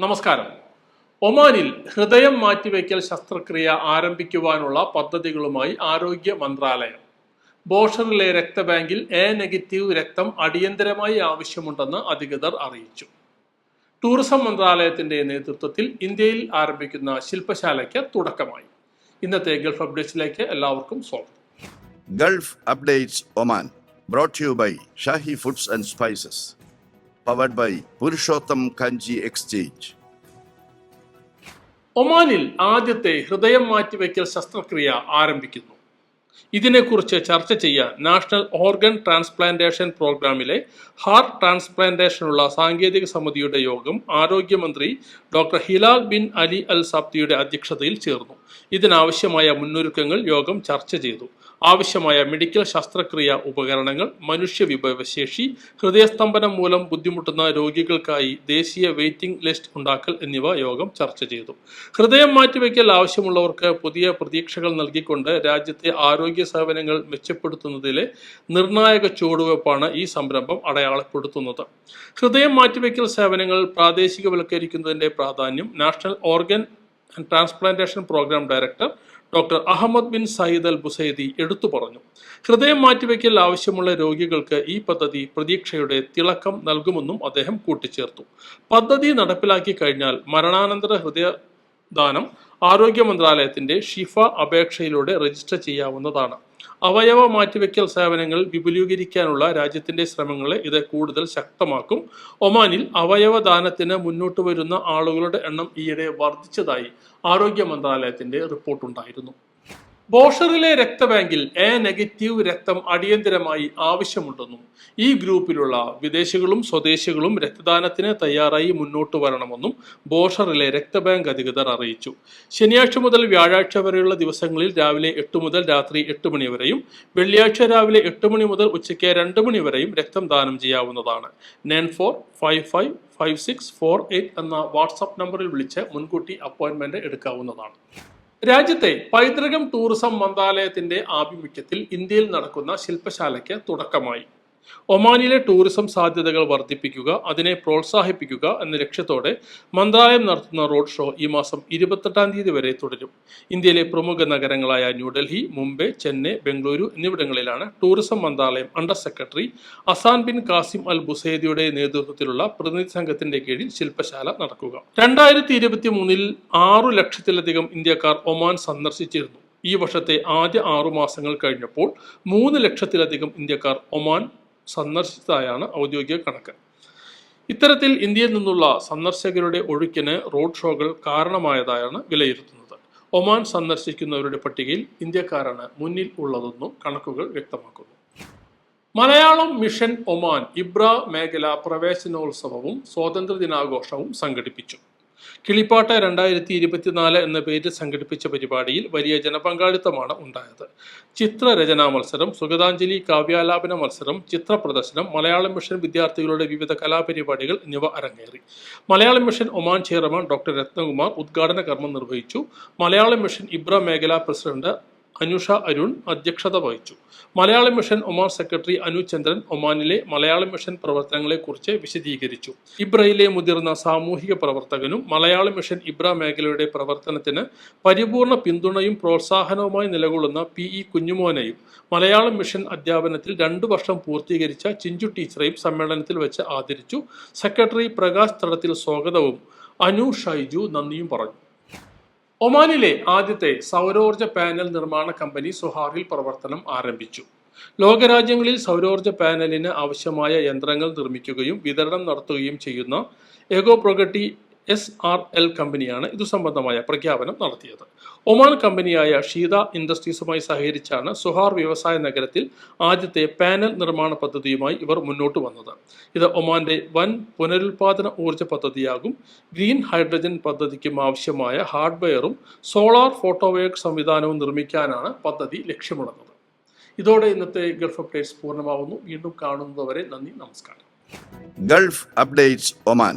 നമസ്കാരം. ഒമാനിൽ ഹൃദയം മാറ്റിവെക്കൽ ശസ്ത്രക്രിയ ആരംഭിക്കുവാനുള്ള പദ്ധതികളുമായി ആരോഗ്യ മന്ത്രാലയം. ബോഷറിലെ രക്തബാങ്കിൽ എ നെഗറ്റീവ് രക്തം അടിയന്തരമായി ആവശ്യമുണ്ടെന്ന് അധികൃതർ അറിയിച്ചു. ടൂറിസം മന്ത്രാലയത്തിന്റെ നേതൃത്വത്തിൽ ഇന്ത്യയിൽ ആരംഭിക്കുന്ന ശില്പശാലയ്ക്ക് തുടക്കമായി. ഇന്നത്തെ ഗൾഫ് അപ്ഡേറ്റ്സിലേക്ക് എല്ലാവർക്കും സ്വാഗതം. Gulf updates Oman brought you by Shahi foods and and Spices, by Purushottam Kanji exchange. ഒമാനിൽ ആദ്യത്തെ ഹൃദയം മാറ്റിവെക്കൽ ശസ്ത്രക്രിയ ആരംഭിക്കുന്നു. ഇതിനെക്കുറിച്ച് ചർച്ച ചെയ്യാൻ നാഷണൽ ഓർഗൻ ട്രാൻസ്പ്ലാന്റേഷൻ പ്രോഗ്രാമിലെ ഹാർട്ട് ട്രാൻസ്പ്ലാന്റേഷനുള്ള സാങ്കേതിക സമിതിയുടെ യോഗം ആരോഗ്യമന്ത്രി doctor Hilal bin Ali Al സബ്തിയുടെ അധ്യക്ഷതയിൽ ചേർന്നു. ഇതിനാവശ്യമായ മുന്നൊരുക്കങ്ങൾ യോഗം ചർച്ച ചെയ്തു. ആവശ്യമായ മെഡിക്കൽ ശസ്ത്രക്രിയ ഉപകരണങ്ങൾ മനുഷ്യ വിഭവശേഷി ഹൃദയസ്തംഭനം മൂലം ബുദ്ധിമുട്ടുന്ന രോഗികൾക്കായി ദേശീയ വെയിറ്റിംഗ് ലിസ്റ്റ് ഉണ്ടാക്കൽ എന്നിവ യോഗം ചർച്ച ചെയ്തു. ഹൃദയം മാറ്റിവെക്കൽ ആവശ്യമുള്ളവർക്ക് പുതിയ പ്രതീക്ഷകൾ നൽകിക്കൊണ്ട് രാജ്യത്തെ ആരോഗ്യ സേവനങ്ങൾ മെച്ചപ്പെടുത്തുന്നതിലെ നിർണായക ചുവടുവയ്പാണ് ഈ സംരംഭം അടയാളപ്പെടുത്തുന്നത്. ഹൃദയം മാറ്റിവെക്കൽ സേവനങ്ങൾ പ്രാദേശികവൽക്കരിക്കുന്നതിന്റെ പ്രാധാന്യം national organ and transplantation programme director doctor Ahmed bin Sayyid Al Busaidi എടുത്തു പറഞ്ഞു. ഹൃദയം മാറ്റിവെക്കൽ ആവശ്യമുള്ള രോഗികൾക്ക് ഈ പദ്ധതി പ്രതീക്ഷയുടെ തിളക്കം നൽകുമെന്നും അദ്ദേഹം കൂട്ടിച്ചേർത്തു. പദ്ധതി നടപ്പിലാക്കി കഴിഞ്ഞാൽ മരണാനന്തര ഹൃദയദാനം ആരോഗ്യ മന്ത്രാലയത്തിന്റെ ഷിഫ അപേക്ഷയിലൂടെ രജിസ്റ്റർ ചെയ്യാവുന്നതാണ്. അവയവ മാറ്റിവെക്കൽ സേവനങ്ങൾ വിപുലീകരിക്കാനുള്ള രാജ്യത്തിന്റെ ശ്രമങ്ങളെ ഇത് കൂടുതൽ ശക്തമാക്കും. ഒമാനിൽ അവയവദാനത്തിന് മുന്നോട്ട് വരുന്ന ആളുകളുടെ എണ്ണം ഈയിടെ വർദ്ധിച്ചതായി ആരോഗ്യ മന്ത്രാലയത്തിന്റെ റിപ്പോർട്ടുണ്ടായിരുന്നു. ബോഷറിലെ രക്തബാങ്കിൽ എ നെഗറ്റീവ് രക്തം അടിയന്തരമായി ആവശ്യമുണ്ടെന്നും ഈ ഗ്രൂപ്പിലുള്ള വിദേശികളും സ്വദേശികളും രക്തദാനത്തിന് തയ്യാറായി മുന്നോട്ട് വരണമെന്നും ബോഷറിലെ രക്തബാങ്ക് അധികൃതർ അറിയിച്ചു. ശനിയാഴ്ച മുതൽ വ്യാഴാഴ്ച വരെയുള്ള ദിവസങ്ങളിൽ രാവിലെ എട്ട് മുതൽ രാത്രി എട്ട് മണി വരെയും വെള്ളിയാഴ്ച രാവിലെ എട്ട് മണി മുതൽ ഉച്ചയ്ക്ക് രണ്ട് മണി വരെയും രക്തം ദാനം ചെയ്യാവുന്നതാണ്. Nine four five five five six four eight എന്ന വാട്സാപ്പ് നമ്പറിൽ വിളിച്ച് മുൻകൂട്ടി അപ്പോയിന്റ്മെന്റ് എടുക്കാവുന്നതാണ്. രാജ്യത്തെ പൈതൃകം ടൂറിസം മന്ത്രാലയത്തിന്റെ ആഭിമുഖ്യത്തിൽ ഇന്ത്യയിൽ നടക്കുന്ന ശില്പശാലയ്ക്ക് തുടക്കമായി. ഒമാനിലെ ടൂറിസം സാധ്യതകൾ വർദ്ധിപ്പിക്കുക അതിനെ പ്രോത്സാഹിപ്പിക്കുക എന്ന ലക്ഷ്യത്തോടെ മന്ത്രാലയം നടത്തുന്ന റോഡ് ഷോ ഈ മാസം ഇരുപത്തെട്ടാം തീയതി വരെ തുടരും. ഇന്ത്യയിലെ പ്രമുഖ നഗരങ്ങളായ ന്യൂഡൽഹി മുംബൈ ചെന്നൈ ബംഗളൂരു എന്നിവിടങ്ങളിലാണ് ടൂറിസം മന്ത്രാലയം under secretary Azzan bin Qasim Al ബുസൈദിയുടെ നേതൃത്വത്തിലുള്ള പ്രതിനിധി സംഘത്തിന്റെ കീഴിൽ ശില്പശാല നടക്കുക. രണ്ടായിരത്തി ഇരുപത്തി മൂന്നിൽ ആറു ലക്ഷത്തിലധികം ഇന്ത്യക്കാർ ഒമാൻ സന്ദർശിച്ചിരുന്നു. ഈ വർഷത്തെ ആദ്യ ആറു മാസങ്ങൾ കഴിഞ്ഞപ്പോൾ മൂന്ന് ലക്ഷത്തിലധികം ഇന്ത്യക്കാർ ഒമാൻ സന്ദർശിച്ചതായാണ് ഔദ്യോഗിക കണക്ക്. ഇത്തരത്തിൽ ഇന്ത്യയിൽ നിന്നുള്ള സന്ദർശകരുടെ ഒഴുക്കിന് റോഡ് ഷോകൾ കാരണമായതായാണ് വിലയിരുത്തുന്നത്. ഒമാൻ സന്ദർശിക്കുന്നവരുടെ പട്ടികയിൽ ഇന്ത്യക്കാരാണ് മുന്നിൽ ഉള്ളതെന്നും കണക്കുകൾ വ്യക്തമാക്കുന്നു. മലയാളം മിഷൻ ഒമാൻ ഇബ്ര മേഖല പ്രവേശനോത്സവവും സ്വാതന്ത്ര്യ ദിനാഘോഷവും സംഘടിപ്പിച്ചു. കിളിപ്പാട്ട രണ്ടായിരത്തി ഇരുപത്തിനാല് എന്ന പേരിൽ സംഘടിപ്പിച്ച പരിപാടിയിൽ വലിയ ജനപങ്കാളിത്തമാണ് ഉണ്ടായത്. ചിത്രരചനാ മത്സരം സുഗതാഞ്ജലി കാവ്യാലാപന മത്സരം ചിത്ര പ്രദർശനം മലയാളം മിഷൻ വിദ്യാർത്ഥികളുടെ വിവിധ കലാപരിപാടികൾ എന്നിവ അരങ്ങേറി. Malayalam mission Oman chairman doctor Ratnakumar ഉദ്ഘാടന കർമ്മം നിർവഹിച്ചു. മലയാളം മിഷൻ ഇബ്ര മേഖലാ പ്രസിഡന്റ് അനുഷ അരുൺ അധ്യക്ഷത വഹിച്ചു. Malayalam mission Oman secretary Anu Chandran ഒമാനിലെ മലയാളം മിഷൻ പ്രവർത്തനങ്ങളെക്കുറിച്ച് വിശദീകരിച്ചു. ഇബ്രയിലെ മുതിർന്ന സാമൂഹിക പ്രവർത്തകനും മലയാളം മിഷൻ ഇബ്ര മേഖലയുടെ പ്രവർത്തനത്തിന് പരിപൂർണ പിന്തുണയും പ്രോത്സാഹനവുമായി നിലകൊള്ളുന്ന പി ഇ കുഞ്ഞുമോനെയും മലയാളം മിഷൻ അധ്യാപനത്തിൽ രണ്ടു വർഷം പൂർത്തീകരിച്ച ചിഞ്ചു ടീച്ചറെയും സമ്മേളനത്തിൽ വെച്ച് ആദരിച്ചു. സെക്രട്ടറി പ്രകാശ് തടത്തിൽ സ്വാഗതവും അനു ഷൈജു നന്ദിയും പറഞ്ഞു. ഒമാനിലെ ആദ്യത്തെ സൗരോർജ പാനൽ നിർമ്മാണ കമ്പനി സുഹാറിൽ പ്രവർത്തനം ആരംഭിച്ചു. ലോകരാജ്യങ്ങളിൽ സൗരോർജ പാനലിന് ആവശ്യമായ യന്ത്രങ്ങൾ നിർമ്മിക്കുകയും വിതരണം നടത്തുകയും ചെയ്യുന്ന എഗോ പ്രൊഗട്ടി എസ് ആർ എൽ കമ്പനിയാണ് ഇതു സംബന്ധമായ പ്രഖ്യാപനം നടത്തിയത്. ഒമാൻ കമ്പനിയായ ഷീത ഇൻഡസ്ട്രീസുമായി സഹകരിച്ചാണ് സുഹാർ വ്യവസായ നഗരത്തിൽ ആദ്യത്തെ പാനൽ നിർമ്മാണ പദ്ധതിയുമായി ഇവർ മുന്നോട്ട് വന്നത്. ഇത് ഒമാന്റെ വൻ പുനരുൽപാദന ഊർജ പദ്ധതിയാകും. ഗ്രീൻ ഹൈഡ്രജൻ പദ്ധതിക്കും ആവശ്യമായ ഹാർഡ്വെയറും സോളാർ ഫോട്ടോവേക് സംവിധാനവും നിർമ്മിക്കാനാണ് പദ്ധതി ലക്ഷ്യമിടുന്നത്. ഇതോടെ ഇന്നത്തെ ഗൾഫ് അപ്ഡേറ്റ്സ് പൂർണമാവുന്നു. വീണ്ടും കാണുന്നതുവരെ നന്ദി നമസ്കാരം. Gulf updates Oman,